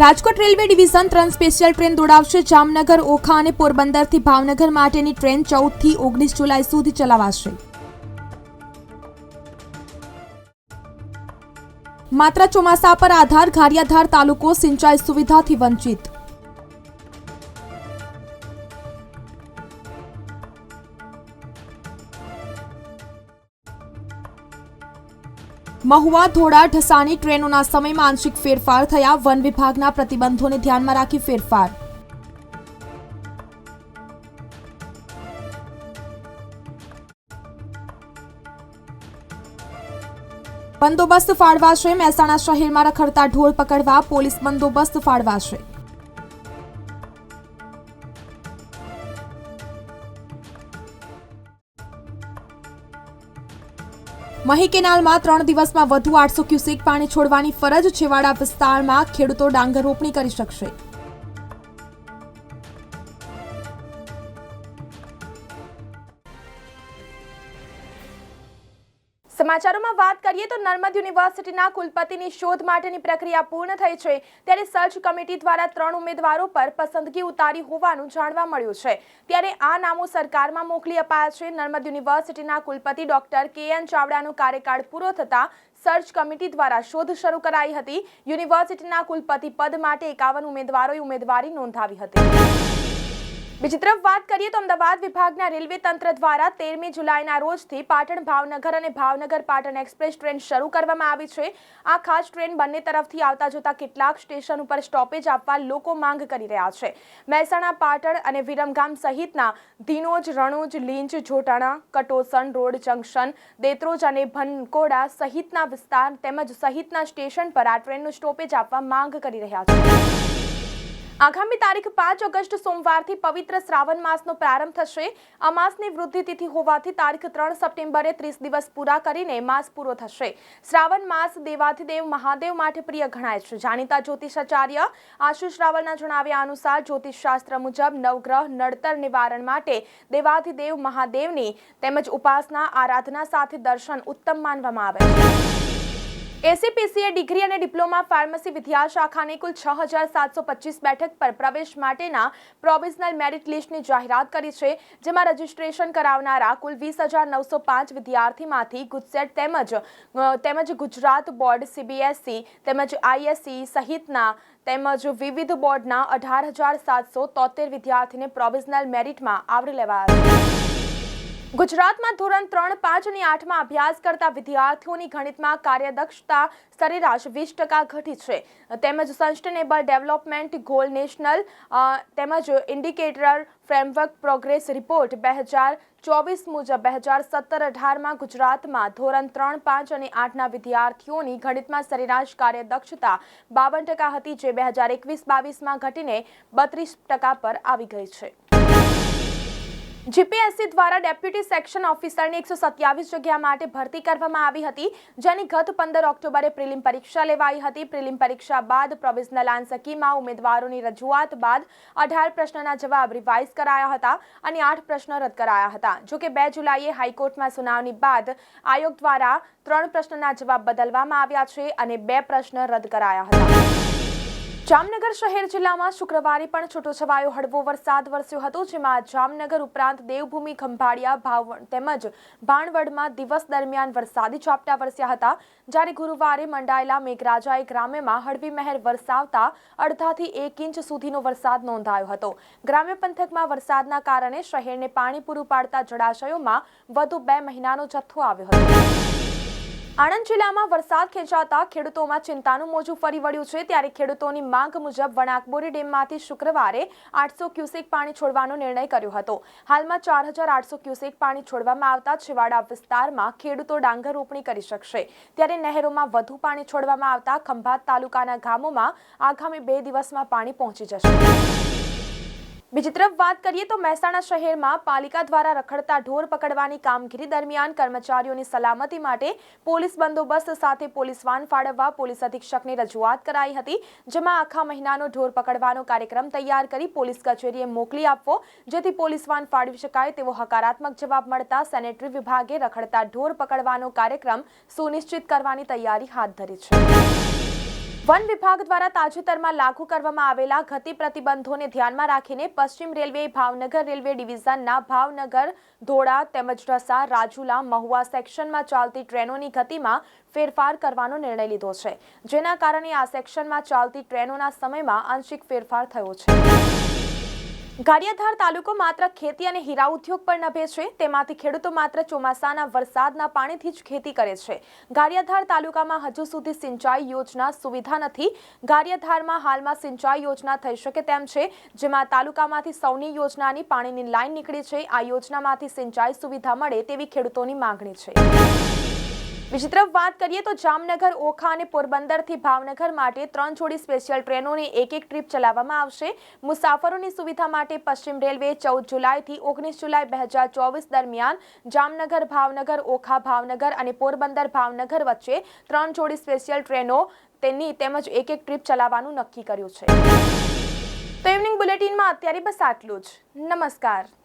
Rajkot railway division ત્રણ special train દોડાવશે. જામનગર, ઓખા અને પોરબંદરથી ભાવનગર માટેની ટ્રેન ચૌદથી ઓગણીસ જુલાઈ સુધી ચલાવાશે. માત્ર ચોમાસા પર આધાર ગારિયાધાર તાલુકો સિંચાઈ સુવિધાથી વંચિત. મહુવા ધોળા ઢસાની ટ્રેનોના સમયમાં આંશિક ફેરફાર થયા. વન વિભાગના પ્રતિબંધોને ધ્યાનમાં રાખી ફેરફાર. બંદોબસ્ત ફાળવાશે. મહેસાણા શહેરમાં રખડતા ઢોર પકડવા પોલીસ બંદોબસ્ત ફાળવાશે. મહી કેનાલમાં ત્રણ દિવસમાં વધુ આઠસો ક્યુસેક પાણી છોડવાની ફરજ છેવાડા વિસ્તારમાં ખેડૂતો ડાંગર રોપણી કરી શકશે. સમાચારોમાં વાત કરીએ તો નર્મદ યુનિવર્સિટીના કુલપતિની શોધ માટેની પ્રક્રિયા પૂર્ણ થઈ છે. ત્યારે સર્ચ કમિટી દ્વારા ત્રણ ઉમેદવારો પર પસંદગી ઉતારી હોવાનું જાણવા મળ્યું છે. ત્યારે આ નામો સરકારમાં મોકલી અપાયા છે. નર્મદ યુનિવર્સિટીના કુલપતિ ડોક્ટર કે એન ચાવડાનો કાર્યકાળ પૂરો થતાં સર્ચ કમિટી દ્વારા શોધ શરૂ કરાઈ હતી. યુનિવર્સિટીના કુલપતિ પદ માટે એકાવન ઉમેદવારોએ ઉમેદવારી નોંધાવી હતી. બીજી તરફ વાત કરીએ તો અમદાવાદ વિભાગના રેલવે તંત્ર દ્વારા તેરમી જુલાઈના રોજથી પાટણ ભાવનગર અને ભાવનગર પાટણ એક્સપ્રેસ ટ્રેન શરૂ કરવામાં આવી છે. આ ખાસ ટ્રેન બંને તરફથી આવતા જતા કેટલાક સ્ટેશન ઉપર સ્ટોપેજ આપવા લોકો માંગ કરી રહ્યા છે. મહેસાણા, પાટણ અને વિરમગામ સહિતના ધીનોજ, રણોજ લીંચ જોટાણા, કટોસણ, રોડ જંકશન, દેત્રોજ અને ભનકોડા સહિતના વિસ્તાર તેમજ સહિતના સ્ટેશન પર આ ટ્રેનનું સ્ટોપેજ આપવા માંગ કરી રહ્યા છે. આગામી તારીખ પાંચ ઓગસ્ટ સોમવારથી પવિત્ર શ્રાવણ માસનો પ્રારંભ થશે. અમાસની વૃદ્ધિ તિથિ હોવાથી તારીખ ત્રણ સપ્ટેમ્બરે ત્રીસ દિવસ પૂરા કરીને માસ પૂરો થશે. શ્રાવણ માસ દેવાધિદેવ મહાદેવ માટે પ્રિય ગણાય છે. જાણીતા જ્યોતિષાચાર્ય આશુષ રાવલના જણાવ્યા અનુસાર જ્યોતિષશાસ્ત્ર મુજબ નવગ્રહ, નડતર નિવારણ માટે દેવાધિદેવ મહાદેવની તેમજ ઉપાસના, આરાધના સાથે દર્શન ઉત્તમ માનવામાં આવે છે. એસીપીસીએ ડિગ્રી અને ડિપ્લોમા ફાર્મસી વિદ્યા શાખાની કુલ છ હજાર સાતસો પચીસ બેઠક પર પ્રવેશ માટેના પ્રોવિઝનલ મેરિટ લિસ્ટની જાહેરાત કરી છે, જેમાં રજીસ્ટ્રેશન કરાવનારા કુલ વીસ હજાર નવસો પાંચ વિદ્યાર્થીમાંથી ગુજસેટ તેમજ તેમજ ગુજરાત બોર્ડ સીબીએસઈ, તેમજ આઈએસસી સહિતના તેમજ વિવિધ બોર્ડના અઢાર હજાર સાતસો તોતેર વિદ્યાર્થીને પ્રોવિઝનલ મેરિટમાં આવરી લેવાયા છે. ગુજરાતમાં ધોરણ ત્રણ, પાંચ અને આઠમાં અભ્યાસ કરતા વિદ્યાર્થીઓની ગણિતમાં કાર્યદક્ષતા સરેરાશ વીસ ટકા ઘટી છે. તેમજ સસ્ટેનેબલ ડેવલપમેન્ટ ગોલ નેશનલ તેમજ ઇન્ડિકેટર ફ્રેમવર્ક પ્રોગ્રેસ રિપોર્ટ બે હજાર ચોવીસ મુજબ બે હજાર સત્તર અઢારમાં ગુજરાતમાં ધોરણ ત્રણ, પાંચ અને આઠના વિદ્યાર્થીઓની ગણિતમાં સરેરાશ કાર્યદક્ષતા બાવન ટકા હતી, જે બે હજાર એકવીસ, બાવીસમાં ઘટીને બત્રીસ ટકા પર આવી ગઈ છે. જીપીએસસી દ્વારા ડેપ્યુટી સેક્શન ઓફિસરની એકસો સત્યાવીસ જગ્યા માટે ભરતી કરવામાં આવી હતી, જેની ગત પંદર ઓક્ટોબરે પ્રિલિમ પરીક્ષા લેવાઈ હતી. પ્રિલિમ પરીક્ષા બાદ પ્રોવિઝનલ આન્સકીમાં ઉમેદવારોની રજૂઆત બાદ અઢાર પ્રશ્નના જવાબ રિવાઇઝ કરાયા હતા અને આઠ પ્રશ્ન રદ કરાયા હતા. જો કે બે જુલાઈએ હાઈકોર્ટમાં સુનાવણી બાદ આયોગ દ્વારા ત્રણ પ્રશ્નના જવાબ બદલવામાં આવ્યા છે અને બે પ્રશ્ન રદ કરાયા હતા. જામનગર શહેર જિલ્લામાં શુક્રવારે પણ છૂટોછવાયો હળવો વરસાદ વરસ્યો હતો, જેમાં જામનગર ઉપરાંત દેવભૂમિ, ખંભાળિયા ભાવણ તેમજ ભાણવડમાં દિવસ દરમિયાન વરસાદી ઝાપટા વરસ્યા હતા. જ્યારે ગુરુવારે મંડાયેલા મેઘરાજાએ ગ્રામ્યમાં હળવી મહેર વરસાવતા અડધાથી એક ઇંચ સુધીનો વરસાદ નોંધાયો હતો. ગ્રામ્ય પંથકમાં વરસાદના કારણે શહેરને પાણી પૂરું પાડતા જળાશયોમાં વધુ બે મહિનાનો જથ્થો આવ્યો હતો. આણંદ જિલ્લામાં વરસાદ ખેંચાતા ખેડૂતોમાં ચિંતાનું મોજું ફરી વળ્યું છે. ત્યારે ખેડૂતોની માંગ મુજબ વણાકબોરી ડેમમાંથી શુક્રવારે આઠસો ક્યુસેક પાણી છોડવાનો નિર્ણય કર્યો હતો. હાલમાં ચાર હજાર આઠસો ક્યુસેક પાણી છોડવામાં આવતા છેવાડા વિસ્તારમાં ખેડૂતો ડાંગર રોપણી કરી શકશે. ત્યારે નહેરોમાં વધુ પાણી છોડવામાં આવતા ખંભાત તાલુકાના ગામોમાં આગામી બે દિવસમાં પાણી પહોંચી જશે. બીજી તરફ વાત કરીએ તો મહેસાણા શહેરમાં પાલિકા દ્વારા રખડતા ઢોર પકડવાની કામગીરી દરમિયાન કર્મચારીઓની સલામતી માટે પોલીસ બંદોબસ્ત સાથે પોલીસ વાન ફાળવવા પોલીસ અધિક્ષકને રજૂઆત કરાઈ હતી, જેમાં આખા મહિનાનો ઢોર પકડવાનો કાર્યક્રમ તૈયાર કરી પોલીસ કચેરીએ મોકલી આપવો, જેથી પોલીસ વાન ફાળવી શકાય તેવો હકારાત્મક જવાબ મળતા સેનેટરી વિભાગે રખડતા ઢોર પકડવાનો કાર્યક્રમ સુનિશ્ચિત કરવાની તૈયારી હાથ ધરી છે. વન વિભાગ દ્વારા તાજેતરમાં લાગુ કરવામાં આવેલા ગતિ પ્રતિબંધોને ધ્યાનમાં રાખીને પશ્ચિમ રેલવે, ભાવનગર રેલવે ડિવિઝનના ભાવનગર, ધોળા તેમજ ઢસા રાજુલા, મહુવા સેક્શનમાં ચાલતી ટ્રેનોની ગતિમાં ફેરફાર કરવાનો નિર્ણય લીધો છે. જેના કારણે આ સેક્શનમાં ચાલતી ટ્રેનોના સમયમાં આંશિક ફેરફાર થયો છે. ગારિયાધાર તાલુકો માત્ર ખેતી અને હીરા ઉદ્યોગ પર નભે છે. તેમાંથી ખેડૂતો માત્ર ચોમાસાના વરસાદના પાણીથી જ ખેતી કરે છે. ગાડિયાધાર તાલુકામાં હજુ સુધી સિંચાઈ યોજના સુવિધા નથી. ગાડિયાધારમાં હાલમાં સિંચાઈ યોજના થઈ શકે તેમ છે, જેમાં તાલુકામાંથી સૌની યોજનાની પાણીની લાઈન નીકળી છે. આ યોજનામાંથી સિંચાઈ સુવિધા મળે તેવી ખેડૂતોની માંગણી છે. બીજી તરફ વાત કરીએ તો જામનગર, ઓખા અને પોરબંદરથી ભાવનગર માટે ત્રણ જોડી સ્પેશિયલ ટ્રેનોની એક એક ટ્રીપ ચલાવવામાં આવશે. મુસાફરોની સુવિધા માટે પશ્ચિમ રેલવે ચૌદ જુલાઈથી ઓગણીસ જુલાઈ બે હજાર ચોવીસ દરમિયાન જામનગર, ભાવનગર, ઓખા, ભાવનગર અને પોરબંદર, ભાવનગર વચ્ચે ત્રણ જોડી સ્પેશિયલ ટ્રેનો તેની તેમજ એક એક ટ્રીપ ચલાવવાનું નક્કી કર્યું છે. તો ઇવનિંગ બુલેટિનમાં અત્યારે બસ આટલું જ. નમસ્કાર.